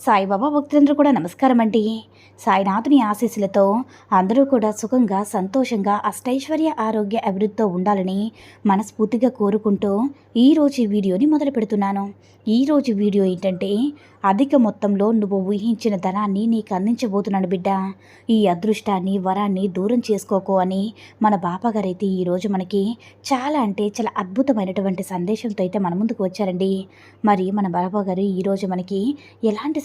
సాయిబాబా భక్తులందరూ కూడా నమస్కారం అండి సాయినాథుని ఆశీస్సులతో అందరూ కూడా సుఖంగా సంతోషంగా అష్టైశ్వర్య ఆరోగ్య అభివృద్ధితో ఉండాలని మనస్ఫూర్తిగా కోరుకుంటూ ఈరోజు వీడియోని మొదలు పెడుతున్నాను. ఈరోజు వీడియో ఏంటంటే అధిక మొత్తంలో నువ్వు ఊహించిన ధనాన్ని నీకు అందించబోతున్నాను బిడ్డ. ఈ అదృష్టాన్ని వరాన్ని దూరం చేసుకోకో అని మన బాబాగారైతే ఈరోజు మనకి చాలా అంటే చాలా అద్భుతమైనటువంటి సందేశంతో అయితే మన ముందుకు వచ్చారండి. మరి మన బాబాగారు ఈరోజు మనకి ఎలాంటి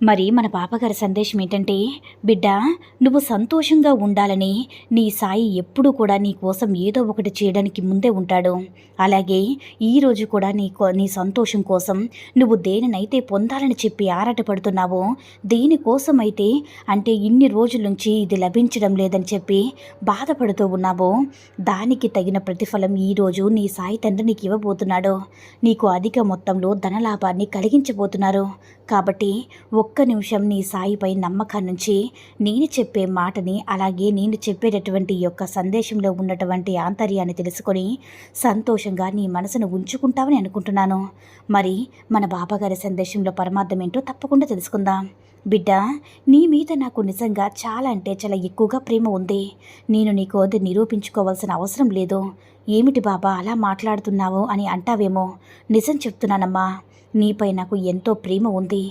మరి మన పాపగారి సందేశం ఏంటంటే బిడ్డ నువ్వు సంతోషంగా ఉండాలని నీ సాయి ఎప్పుడూ కూడా నీ కోసం ఏదో ఒకటి చేయడానికి ముందే ఉంటాడు. అలాగే ఈరోజు కూడా నీ నీ సంతోషం కోసం నువ్వు దేనినైతే పొందాలని చెప్పి ఆరాటపడుతున్నావో దేనికోసమైతే అంటే ఇన్ని రోజుల నుంచి ఇది లభించడం లేదని చెప్పి బాధపడుతూ ఉన్నావో దానికి తగిన ప్రతిఫలం ఈరోజు నీ సాయి తండ్రి నీకు ఇవ్వబోతున్నాడు. నీకు అధిక మొత్తంలో ధనలాభాన్ని కలిగించబోతున్నారు. కాబట్టి ఒక్క నిమిషం నీ సాయిపై నమ్మకాన్నుంచి నేను చెప్పే మాటని అలాగే నేను చెప్పేటటువంటి యొక్క సందేశంలో ఉన్నటువంటి ఆంతర్యాన్ని తెలుసుకొని సంతోషంగా నీ మనసును ఉంచుకుంటావని అనుకుంటున్నాను. మరి మన బాబాగారి సందేశంలో పరమార్థం ఏంటో తప్పకుండా తెలుసుకుందాం. బిడ్డ నీ మీద నాకు నిజంగా చాలా అంటే చాలా ఎక్కువగా ప్రేమ ఉంది. నేను నీకు అది నిరూపించుకోవాల్సిన అవసరం లేదు. ఏమిటి బాబా అలా మాట్లాడుతున్నావు అని అంటావేమో. నిజం చెప్తున్నానమ్మా. నీపై నాకు ఎంతో ప్రేమ ఉంది.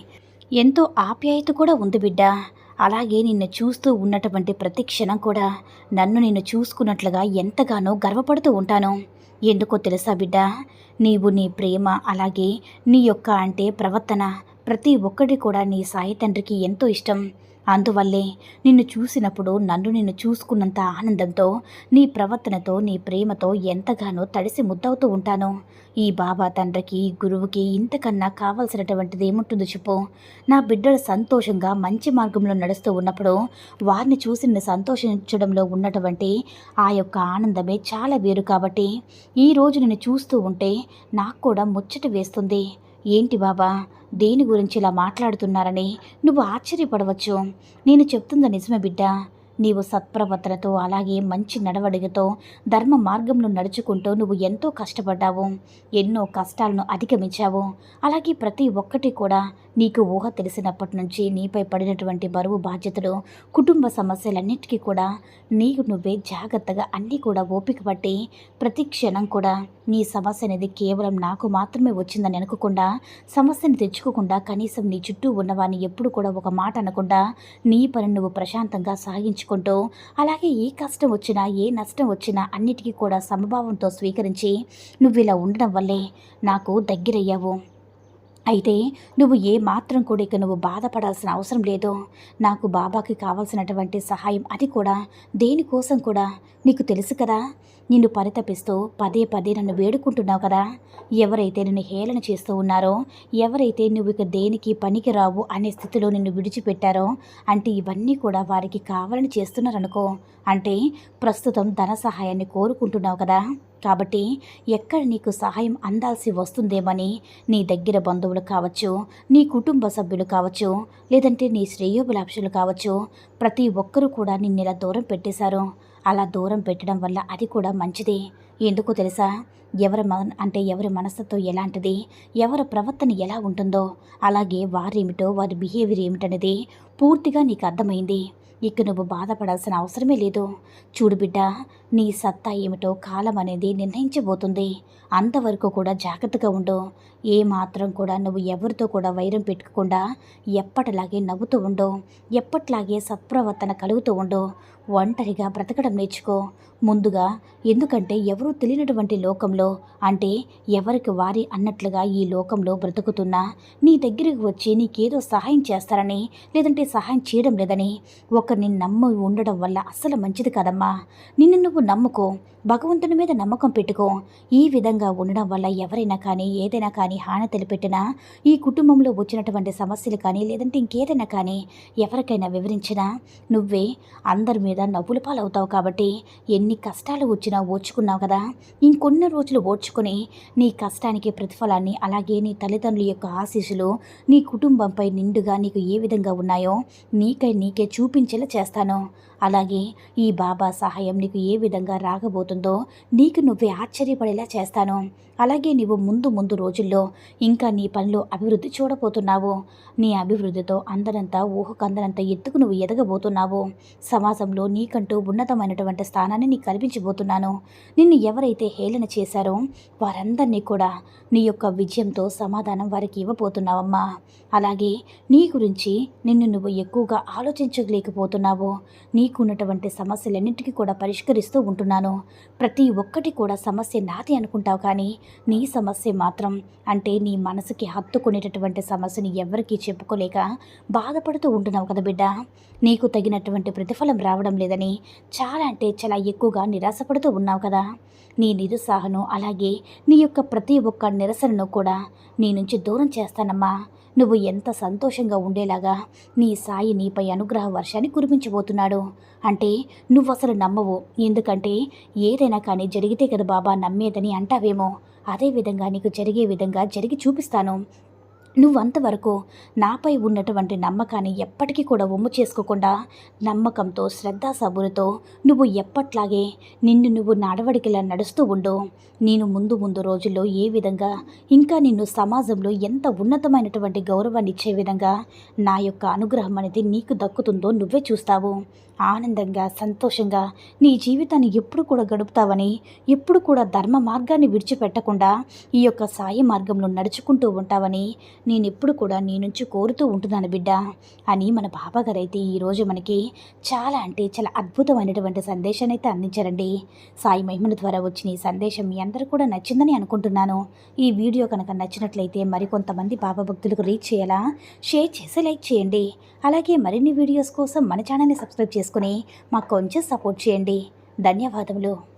ఎంతో ఆప్యాయత కూడా ఉంది బిడ్డ. అలాగే నిన్ను చూస్తూ ఉన్నటువంటి ప్రతి క్షణం కూడా నన్ను నిన్ను చూసుకున్నట్లుగా ఎంతగానో గర్వపడుతూ ఉంటాను. ఎందుకో తెలుసా బిడ్డ? నీవు నీ ప్రేమ అలాగే నీ యొక్క అంటే ప్రవర్తన ప్రతి ఒక్కటి కూడా నీ సాయి తండ్రికి ఎంతో ఇష్టం. అందువల్లే నిన్ను చూసినప్పుడు నన్ను నిన్ను చూసుకున్నంత ఆనందంతో నీ ప్రవర్తనతో నీ ప్రేమతో ఎంతగానో తడిసి ముద్దవుతూ ఉంటాను. ఈ బాబా తండ్రికి గురువుకి ఇంతకన్నా కావాల్సినటువంటిది ఏముంటుందో చెప్పు. నా బిడ్డలు సంతోషంగా మంచి మార్గంలో నడుస్తూ ఉన్నప్పుడు వారిని చూసి నిన్ను సంతోషించడంలో ఉన్నటువంటి ఆ యొక్క ఆనందమే చాలా వేరు కాబట్టి ఈరోజు నిన్ను చూస్తూ ఉంటే నాకు కూడా ముచ్చట వేస్తుంది. ఏంటి బాబా? దేని గురించి ఇలా మాట్లాడుతున్నారని? నువ్వు ఆశ్చర్యపడవచ్చు. నేను చెప్తుంది నిజమే బిడ్డ? నీవు సత్ప్రవర్తనతో అలాగే మంచి నడవడికతో ధర్మ మార్గంలో నడుచుకుంటూ నువ్వు ఎంతో కష్టపడ్డావు. ఎన్నో కష్టాలను అధిగమించావు. అలాగే ప్రతి ఒక్కటి కూడా నీకు ఊహ తెలిసినప్పటి నుంచి నీపై పడినటువంటి బరువు బాధ్యతలు కుటుంబ సమస్యలన్నిటికీ కూడా నీకు నువ్వే జాగ్రత్తగా అన్నీ కూడా ఓపిక పట్టి ప్రతి క్షణం కూడా నీ సమస్య అనేది కేవలం నాకు మాత్రమే వచ్చిందని అనుకోకుండా సమస్యను తెచ్చుకోకుండా కనీసం నీ చుట్టూ ఉన్నవాని ఎప్పుడు కూడా ఒక మాట అనకుండా నీ పని నువ్వు ప్రశాంతంగా సాగించుకుంటూ అలాగే ఏ కష్టం వచ్చినా ఏ నష్టం వచ్చినా అన్నిటికీ కూడా సమభావంతో స్వీకరించి నువ్వు ఇలా ఉండడం వల్లే నాకు దగ్గరయ్యావు. అయితే నువ్వు ఏ మాత్రం కూడా ఇక నువ్వు బాధపడాల్సిన అవసరం లేదు. నాకు బాబాకి కావాల్సినటువంటి సహాయం అది కూడా దేనికోసం కూడా నీకు తెలుసు కదా నిన్ను పరితపిస్తూ పదే పదే నన్ను వేడుకుంటున్నావు కదా. ఎవరైతే నిన్ను హేళన చేస్తూ ఉన్నారో ఎవరైతే నువ్వు ఇక దేనికి పనికి రావు అనే స్థితిలో నిన్ను విడిచిపెట్టారో అంటే ఇవన్నీ కూడా వారికి కావాలని చేస్తున్నారనుకో అంటే ప్రస్తుతం ధన సహాయాన్ని కోరుకుంటున్నావు కదా. కాబట్టి ఎక్కడ నీకు సహాయం అందాల్సి వస్తుందేమని నీ దగ్గర బంధువులు కావచ్చు నీ కుటుంబ సభ్యులు కావచ్చు లేదంటే నీ శ్రేయోభిలాషులు కావచ్చు ప్రతి ఒక్కరూ కూడా నిన్ను ఇలా దూరం పెట్టేశారు. అలా దూరం పెట్టడం వల్ల అది కూడా మంచిదే. ఎందుకు తెలుసా? ఎవరి మన అంటే ఎవరి మనస్తత్వం ఎలాంటిది? ఎవరి ప్రవర్తన ఎలా ఉంటుందో? అలాగే వారేమిటో వారి బిహేవియర్ ఏమిటనేది పూర్తిగా నీకు అర్థమైంది. ఇక నువ్వు బాధపడాల్సిన అవసరమే లేదు. చూడు బిడ్డ నీ సత్తా ఏమిటో కాలం అనేది నిర్ణయించబోతుంది. అంతవరకు కూడా జాగ్రత్తగా ఉండు. ఏ మాత్రం కూడా నువ్వు ఎవరితో కూడా వైరం పెట్టుకోకుండా ఎప్పటిలాగే నవ్వుతూ ఉండు. ఎప్పటిలాగే సత్ప్రవర్తన కలుగుతూ ఉండు. ఒంటరిగా బ్రతకడం నేర్చుకో. ముందుగా ఎందుకంటే ఎవరూ తెలియనటువంటి లోకంలో అంటే ఎవరికి వారి అన్నట్లుగా ఈ లోకంలో బ్రతుకుతున్నా నీ దగ్గరికి వచ్చి నీకేదో సహాయం చేస్తారని లేదంటే సహాయం చేయడం లేదని ఒకరిని నమ్మి ఉండడం వల్ల అస్సలు మంచిది కదమ్మా. నిన్ను నువ్వు నమ్ముకో భగవంతుని మీద నమ్మకం పెట్టుకో. ఈ విధంగా ఉండడం వల్ల ఎవరైనా కానీ ఏదైనా కానీ హాని తెలిపెట్టినా ఈ కుటుంబంలో వచ్చినటువంటి సమస్యలు కానీ లేదంటే ఇంకేదైనా కానీ ఎవరికైనా వివరించినా నువ్వే అందరి మీద నవ్వుల పాలవుతావు కాబట్టి ఎన్ని కష్టాలు వచ్చినా ఓర్చుకున్నావు కదా? ఇంకొన్ని రోజులు ఓర్చుకుని నీ కష్టానికి ప్రతిఫలాన్ని అలాగే నీ తల్లిదండ్రుల యొక్క ఆశీస్సులు నీ కుటుంబంపై నిండుగా నీకు ఏ విధంగా ఉన్నాయో నీకై నీకే చూపించేలా చేస్తాను. అలాగే ఈ బాబా సహాయం నీకు ఏ విధంగా రాగబోతుందో నీకు నువ్వే ఆశ్చర్యపడేలా చేస్తాను. అలాగే నీవు ముందు ముందు రోజుల్లో ఇంకా నీ పనిలో అభివృద్ధి చూడబోతున్నావు. నీ అభివృద్ధితో అందరంతా ఊహకందరంత ఎత్తుకు నువ్వు ఎదగబోతున్నావు. సమాజంలో నీకంటూ ఉన్నతమైనటువంటి స్థానాన్ని నీకు కల్పించబోతున్నాను. నిన్ను ఎవరైతే హేళన చేశారో వారందరినీ కూడా నీ యొక్క విజయంతో సమాధానం వారికి ఇవ్వబోతున్నావమ్మా. అలాగే నీ గురించి నిన్ను నువ్వు ఎక్కువగా ఆలోచించలేకపోతున్నావు. నీకున్నటువంటి సమస్యలన్నింటికీ కూడా పరిష్కరిస్తూ ఉంటున్నాను. ప్రతి ఒక్కటి కూడా సమస్య నాది అనుకుంటావు కానీ నీ సమస్య మాత్రం అంటే నీ మనసుకి హత్తుకునేటటువంటి సమస్యని ఎవరికీ చెప్పుకోలేక బాధపడుతూ ఉంటున్నావు కదా బిడ్డ. నీకు తగినటువంటి ప్రతిఫలం రావడం లేదని చాలా అంటే చాలా ఎక్కువగా నిరాశపడుతూ ఉన్నావు కదా. నీ నిరుత్సాహను అలాగే నీ యొక్క ప్రతి ఒక్క నిరసనను కూడా నీ నుంచి దూరం చేస్తానమ్మా. నువ్వు ఎంత సంతోషంగా ఉండేలాగా నీ సాయి నీపై అనుగ్రహ వర్షాన్ని కురిపించబోతున్నాడు. అంటే నువ్వు అసలు నమ్మవు. ఎందుకంటే ఏదైనా కానీ జరిగితే కదా బాబా నమ్మేదని అంటావేమో. అదేవిధంగా నీకు జరిగే విధంగా జరిగి చూపిస్తాను. నువ్వంతవరకు నాపై ఉన్నటువంటి నమ్మకాన్ని ఎప్పటికీ కూడా ఒమ్ము చేసుకోకుండా నమ్మకంతో శ్రద్ధాసబులతో నువ్వు ఎప్పట్లాగే నిన్ను నువ్వు నడవడికిలా నడుస్తూ ఉండు. నేను ముందు ముందు రోజుల్లో ఏ విధంగా ఇంకా నిన్ను సమాజంలో ఎంత ఉన్నతమైనటువంటి గౌరవాన్ని ఇచ్చే విధంగా నా యొక్క అనుగ్రహం అనేది నీకు దక్కుతుందో నువ్వే చూస్తావు. ఆనందంగా సంతోషంగా నీ జీవితాన్ని ఎప్పుడు కూడా గడుపుతావని ఎప్పుడు కూడా ధర్మ మార్గాన్ని విడిచిపెట్టకుండా ఈ యొక్క సాయి మార్గంలో నడుచుకుంటూ ఉంటావని నేను ఎప్పుడు కూడా నీ నుంచి కోరుతూ ఉంటున్నాను బిడ్డ అని మన బాబాగారు అయితే ఈరోజు మనకి చాలా అంటే చాలా అద్భుతమైనటువంటి సందేశాన్ని అయితే అందించారండి. సాయి మహిమల ద్వారా వచ్చిన ఈ సందేశం మీ అందరూ కూడా నచ్చిందని అనుకుంటున్నాను. ఈ వీడియో కనుక నచ్చినట్లయితే మరికొంతమంది బాబా భక్తులకు రీచ్ చేయాలా? షేర్ చేసి లైక్ చేయండి. అలాగే మరిన్ని వీడియోస్ కోసం మన ఛానల్ని సబ్స్క్రైబ్ చేసుకుని మాకు కొంచెం సపోర్ట్ చేయండి. ధన్యవాదములు.